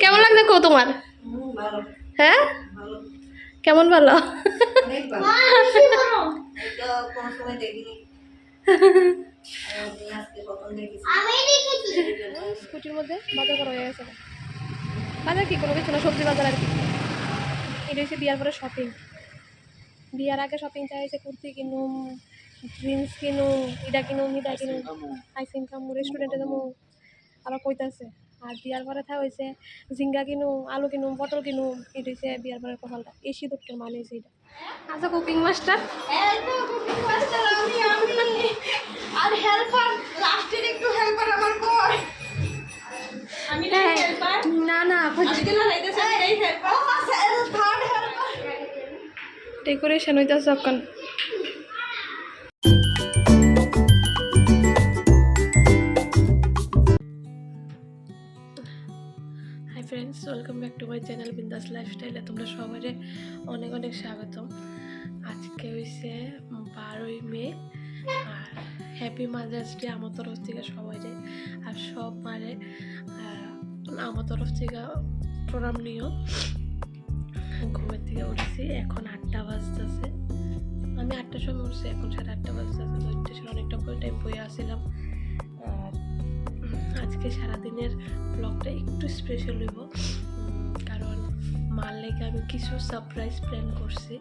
কেমন লাগছে কো তোমার? হ্যাঁ? কেমন ভালো? স্কুটির মধ্যে বাজার করা হয়ে গেছে। বাজার কি কোনো কিছু না? সবজি বাজার আর কি। এটা হচ্ছে বিয়ার পরে শপিং বিয়ার আগে শপিং চাই হয়েছে কুর্তি কিনুম জিন্স কিনুম এটা কিনুম এটা কিনুম। আইসিং খামু। রেস্টুরেন্টে যাব আবার কইতাছে আর বিয়ার পরে থা হয়েছে ঝিঙ্গা কিনুম আলু কিনুম পটল কিনুম এটা হচ্ছে বিয়ার পরের কপালটা। এই শীতকের মানে হয়েছে এটা আচ্ছা কুকিং মাস্টার আর হেল্পার লাস্টের একটু হেল্পার আমার বর আমি না না আজকে না লাইতেছে এই হেল্পার থার্ড হেল্পার ডেকোরেশন হইতেছে এখন। Friends welcome back to my channel Bindaas লাইফস্টাইলে তোমরা সবাই অনেক অনেক স্বাগতম। আজকে হয়েছে বারোই মে, আর হ্যাপি মাদার্স ডে আমার তরফ থেকে সবাই আর সব মারে আমার তরফ থেকে প্রণাম নিও। ঘুমের থেকে উঠছি, এখন আটটা বাজতেছে। আমি আটটার সময় উঠছি, এখন সাড়ে আটটা বাজতেছে, তো স্টেশন অনেকটা টাইম বয়ে আসছিলাম আজকে সারাদিনের ব্লগটা একটু স্পেশাল হইব। লেগে আমি কিছু সারপ্রাইজ প্ল্যান করছি।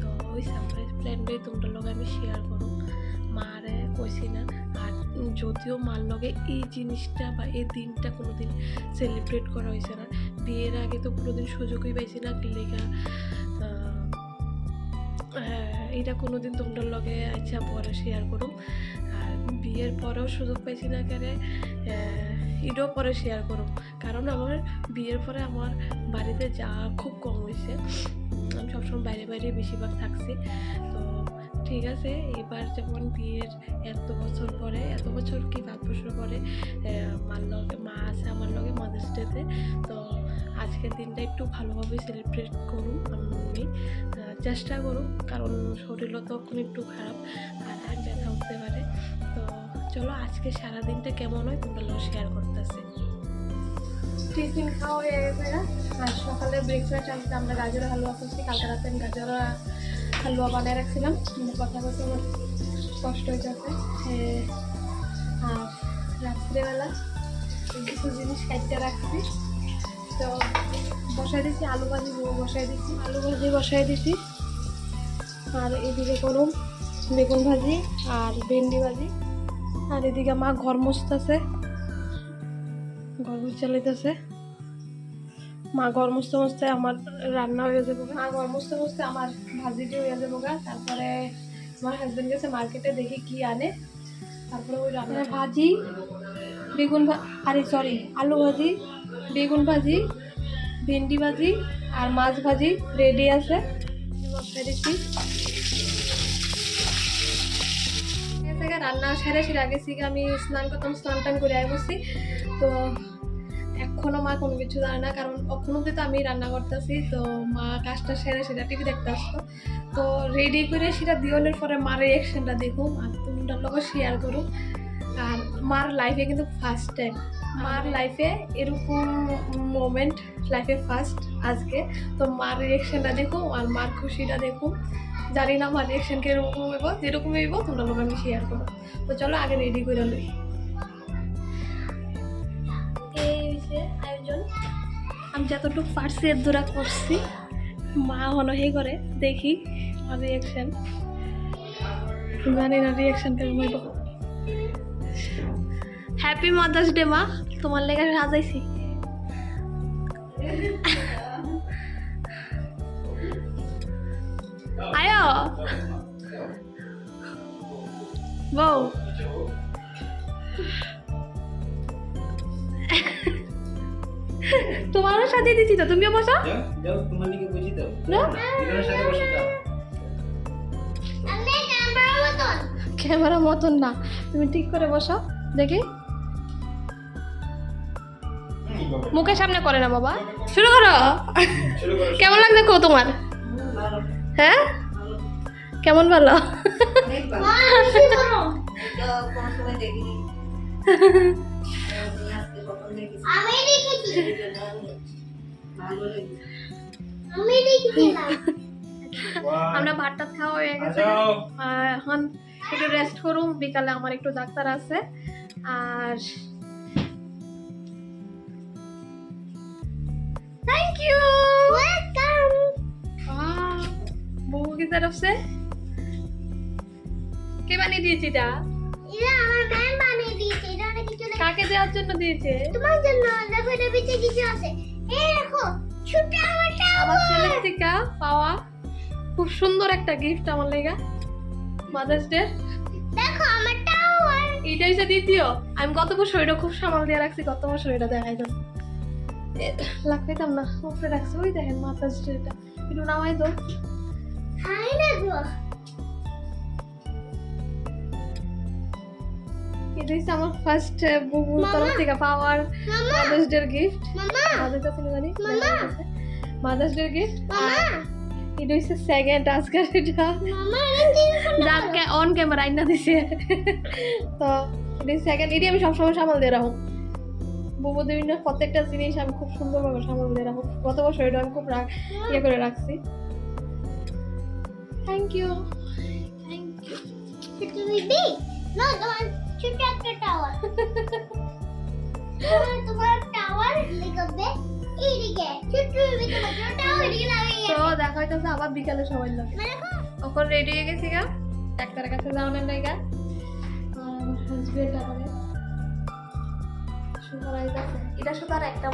তো ওই সারপ্রাইজ প্ল্যানটাই তোমরা লগে আমি শেয়ার করো। মারে কইছি না, আর যদিও মার লগে এই জিনিসটা বা এই দিনটা কোনোদিন সেলিব্রেট করা হয়েছে না, বিয়ের আগে তো কোনোদিন সুযোগই পাইছি না লেগা এটা কোনোদিন তোমরা লগে আচ্ছা পরে শেয়ার করুম আর বিয়ের পরেও সুযোগ পাইছি না কেন এটাও পরে শেয়ার করুম কারণ আমার বিয়ের পরে আমার বাড়িতে যাওয়া খুব কম হয়েছে। আমি সবসময় বাইরে বাইরে বেশিরভাগ থাকছি। তো ঠিক আছে, এবার যেমন বিয়ের এত বছর পরে, এত বছর কি পাঁচ বছর পরে মার লগে, মা আছে আমার লগে মাদার্স ডেতে তো। আজকের দিনটা একটু ভালোভাবে সেলিব্রেট করুন আমি। চেষ্টা করুন কারণ শরীরও তখন একটু খারাপ, আর হাত ব্যথা উঠতে পারে। চলো, আজকে সারা দিনটা কেমন হয় তোমরা শেয়ার করতেছে। টিফিন খাওয়া হয়ে গেছে। আর সকালে ব্রেকফাস্ট আমি আমরা গাজরের হালুয়া করছি, কালকে রাতে আমি গাজরের হালুয়া বানিয়ে রাখছিলাম। কথা বলতে আমার কষ্ট হয়ে যাচ্ছে আর রাত্রেবেলা কিছু জিনিস খাইতে রাখছি। তো বসাই দিচ্ছি আলু ভাজি বসাই দিচ্ছি আলু ভাজি বসাই দিচ্ছি আর এদিকে করুন বেগুন ভাজি আর ভেন্ডি ভাজি। আর এদিকে মা ঘর মুছতেছে ঘর মুছ চালাইতেছে মা ঘর মুছতে মুছতে আমার রান্না হয়ে যাব। মা ঘর মুছতে মুছতে আমার ভাজিটি হয়ে যাব গা। তারপরে আমার হাজবেন্ড গেছে মার্কেটে দেখি কি আনে। তারপরে ওই রান্না ভাজি বেগুন আরে সরি আলু ভাজি বেগুন ভাজি ভেন্ডি ভাজি আর মাছ ভাজি রেডি আছে। দিচ্ছি গা, রান্না সেরে সেরে আগে থেকে আমি স্নান করতাম স্নান টান করে আয় বসছি তো এখনও মা কোনো কিছু জানে না কারণ অখনো তো আমি রান্না করতেছি তো মা কাজটা সেরে সেটা টিভি দেখতে আসতো। তো রেডি করে সেটা দিওয়ালের পরে মার রিয়াকশনটা দেখুন আর তুমি লোক শেয়ার করুন আর মার লাইফে কিন্তু ফার্স্ট টাইম মার লাইফে এরকম মোমেন্ট লাইফে ফার্স্ট আজকে। তো মার রিয়াকশনটা দেখো আর মার খুশিটা দেখো। জানি না আমার রিয়াকশন কীরকম হইব, যেরকম হইব, তোমরা লোক আমি শেয়ার করো। তো চলো আগে রেডি করে লই। আয়োজন। আমি যতটুকু পারছি এর দূরা করছি। মা হনহে করে, দেখি আমার রিয়েকশন জানি না রিয়াকশন কেমন হ্যাপি মাদার্স ডে মা। তোমার লেগে সাজাইছি আয়ো। বউ। তোমারও সাথে দিচ্ছি তো তুমিও বসো। ক্যামেরা মতন না। তুমি ঠিক করে বসো। দেখি। মুখের সামনে করে না বাবা। শুরু করো। কেমন লাগছে কো তোমার? হ্যাঁ? কেমন ভালো? আমরা ভাত টাত খাওয়া হয়ে গেছে। এখন একটু রেস্ট করুম। বিকালে আমার একটু ডাক্তার আছে। আর থ্যাংক ইউ ওয়েলকাম বউ কি তরফ সে কে বানিয়ে দিয়েছে এটা? এটা আমার ম্যাম বানিয়ে দিয়েছে। এটা অনেক কিছু কাকে দেওয়ার জন্য দিয়েছে? তোমার জন্য দেখো এটা ভিতরে কিছু আছে। এই দেখো ছোট আমার আমার ছেলের থেকে পাওয়া খুব সুন্দর একটা গিফট আমার লেগা মাদার্স ডে দেখো আমার টাওয়ার এইটা হচ্ছে দ্বিতীয়। আমি গত বছর এটা খুব সামাল দিয়ে রাখছি গত বছর এটা দেখাই দাও লাগাইতাম না উপরে রাখছি। ওই দেখেন মাদার্স ডে এটা। একটু নামাই গো। এটা হচ্ছে আমার ফার্স্ট বুবুর তরফ থেকে পাওয়ার মাদার্স ডে গিফট মাদার্স কাছে জানি। মাদার্স ডে গিফট এটা হচ্ছে সেকেন্ড আজকের এটা। অন ক্যামেরা আইনা দিছে। তো এটি সেকেন্ড এটি আমি সবসময় সামাল দিয়ে রাখুন বুবু দেবিনের প্রত্যেকটা জিনিস আমি খুব সুন্দরভাবে সামাল দিয়ে রাখুন গত বছর এটা আমি খুব ইয়ে করে রাখছি। থ্যাংক ইউ থ্যাংক তোমার টাওয়ার এইদিকে তোমার টাওয়ার এদিকে লাগিয়ে তো দেখা হইতেছে আবার বিকালে সবাই লাগে তখন রেডি হয়ে গেছি গা? ডাক্তারের কাছে যাওয়ার জায়গা হাজবেন্ড আমাদের এটা শুধু আর একটা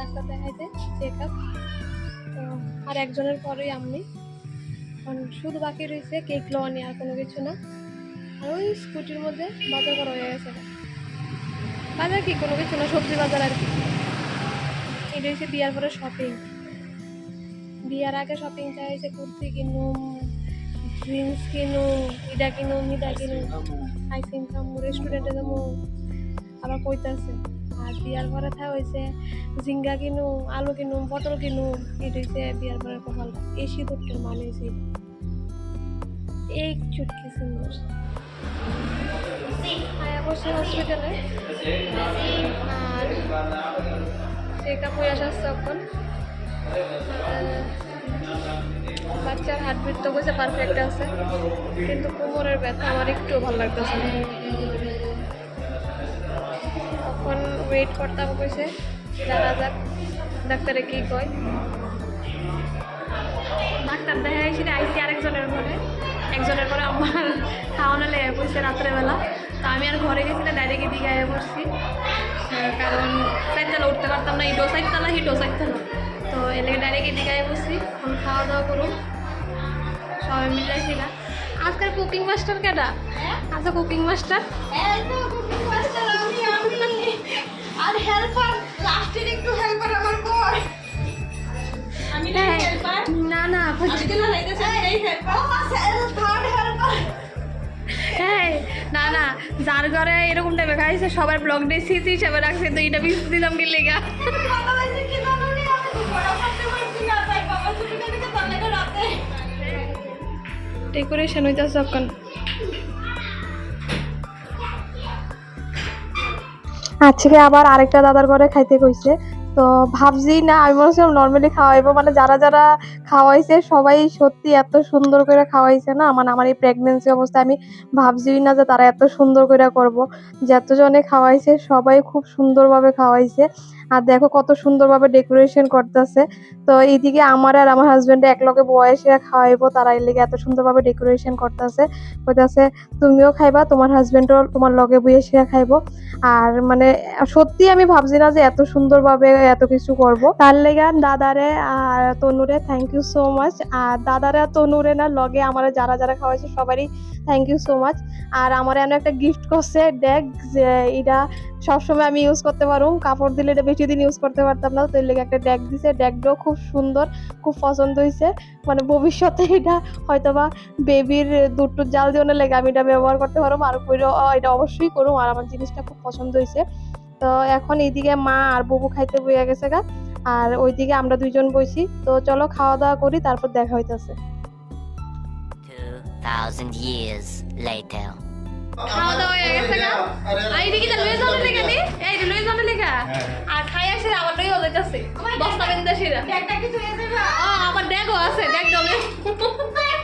ডাক্তার আর একজনের পরেই আমি এখন শুধু বাকি রয়েছে কেক লওয়া নিয়ে আর কোনো কিছু না আর ওই স্কুটির মধ্যে বাজার করা হয়ে গেছে বাজার কি কোনো কিছু না সবজি বাজার আর কি এটা হচ্ছে বিয়ার পরে শপিং বিয়ার আগে শপিং চাইছে কুর্তি কিনুম জিন্স কিনুম ইটা কিনুম ইটা কিনুম আইসক্রিম খামু। রেস্টুরেন্টে যাব আবার কইতাছে আর বিয়ার পরে থা হয়েছে ঝিঙ্গা কিনুম আলু কিনুম পটল কিনুম। এটা হচ্ছে বিয়ার পরের কপালটা এই শীতটার মানে হয়েছে এই চুটকি সুন্দর। বসে হসপিটালে আর চেক আপ হয়ে আসার তখন বাচ্চার হার্টবিট তো বসে পারফেক্ট আছে, কিন্তু কোমরের ব্যথা আমার একটু ভালো লাগতেছে না। তখন ওয়েট করতাম কইছে, দেখা যাক ডাক্তারে কি কয়। ডাক্তার দেখা এসে আইসি আরেকজনের ঘরে। একজনের ঘরে আমার খাওয়ানো লেগে পড়ছে রাত্রেবেলা। তো আমি আর ঘরে গেছি না ডাইরেক্ট এদিকে আয়া পড়ছি। কারণ সাইডতলা উঠতে পারতাম না ইডো সাইডতলা হিডো সাইডতলা তো এদিকে ডাইরেক্ট এদিকে পড়ছি এখন খাওয়া দাওয়া করুন। সবাই মিলে না আজকাল কুকিং মাস্টার কেডা? আচ্ছা কুকিং মাস্টার আর হেল্পার লাস্টের একটু হেল্পার আমার বর। আমি না হেল্পার না না আমি তো লাগাইতেছি এই হেল্পার থার্ড হেল্পার হ্যাঁ না না যার ঘরে এরকম টাইপের খাইছে সবার ব্লগ দিয়ে স্মৃতি হিসাবে রাখছে তো এটা বিষ দিলাম কি লেগা? ডেকোরেশন হইতেছে এখন। আজকে আবার আরেকটা দাদার ঘরে খাইতে কইছে। তো ভাবছি না, আমি মনে হচ্ছিলাম নর্মালি খাওয়াইবো। মানে যারা যারা খাওয়াইছে, সবাই সত্যি এত সুন্দর করে খাওয়াইছে না? মানে আমার এই প্রেগনেন্সি অবস্থায় আমি ভাবছি না যে তারা এত সুন্দর করে করব। যতজনে খাওয়াইছে, সবাই খুব সুন্দরভাবে খাওয়াইছে। আর দেখো কত সুন্দরভাবে ডেকোরেশন করতেছে। তো এইদিকে আমার আর আমার হাজবেন্ডে একলগে বয়সীরা খাওয়াইবো, তারা এর লেগে এত সুন্দরভাবে ডেকোরেশন করতেছে। কইতাছে, তুমিও খাইবা, তোমার হাজবেন্ডও তোমার লগে বইয়ে সেরা খাইবো। আর মানে সত্যি আমি ভাবছি না যে এত সুন্দরভাবে এত কিছু করব। তার লেগে দাদারে আর তনুরে থ্যাংক ইউ সো মাচ আর দাদারে আর তনুরে না, লগে আমার যারা যারা খাওয়াইছে সবারই থ্যাংক ইউ সো মাচ আর আমার এনে একটা গিফট করছে ডেক যে এটা সবসময় আমি ইউজ করতে পারুম। কাপড় দিলে এটা দিন ইউজ করতে পারতাম না তো এর লেগে একটা ডেক দিছে। ডেকটাও খুব সুন্দর খুব পছন্দ হয়েছে। মানে ভবিষ্যতে এটা হয়তোবা বেবির দুধ টুধ জাল দিয়ে লেগে আমি এটা ব্যবহার করতে পারব আর এটা অবশ্যই করুম আর আমার জিনিসটা খুব পছন্দ হয়েছে। তো এখন এইদিকে মা আর ববু খাইতে বইয়া গেছে গা আর ওইদিকে আমরা দুইজন বসি তো চলো খাওয়া দাওয়া করি তারপর দেখা হইতেছে। 2,000 years later. খাওয়া দাওয়া হয়ে গেছে গা। আর এদিকে যা লয়ে জলে লেগা দি এই লয়ে জলে লেখা। হ্যাঁ, হ্যাঁ। আর খাই আসে আবার লয়ে ওদের কাছে বস্তা বেন্দা সেরা। একটা কিছু হয়ে যাবে। ও আবার দেখো আছে দেখ জলে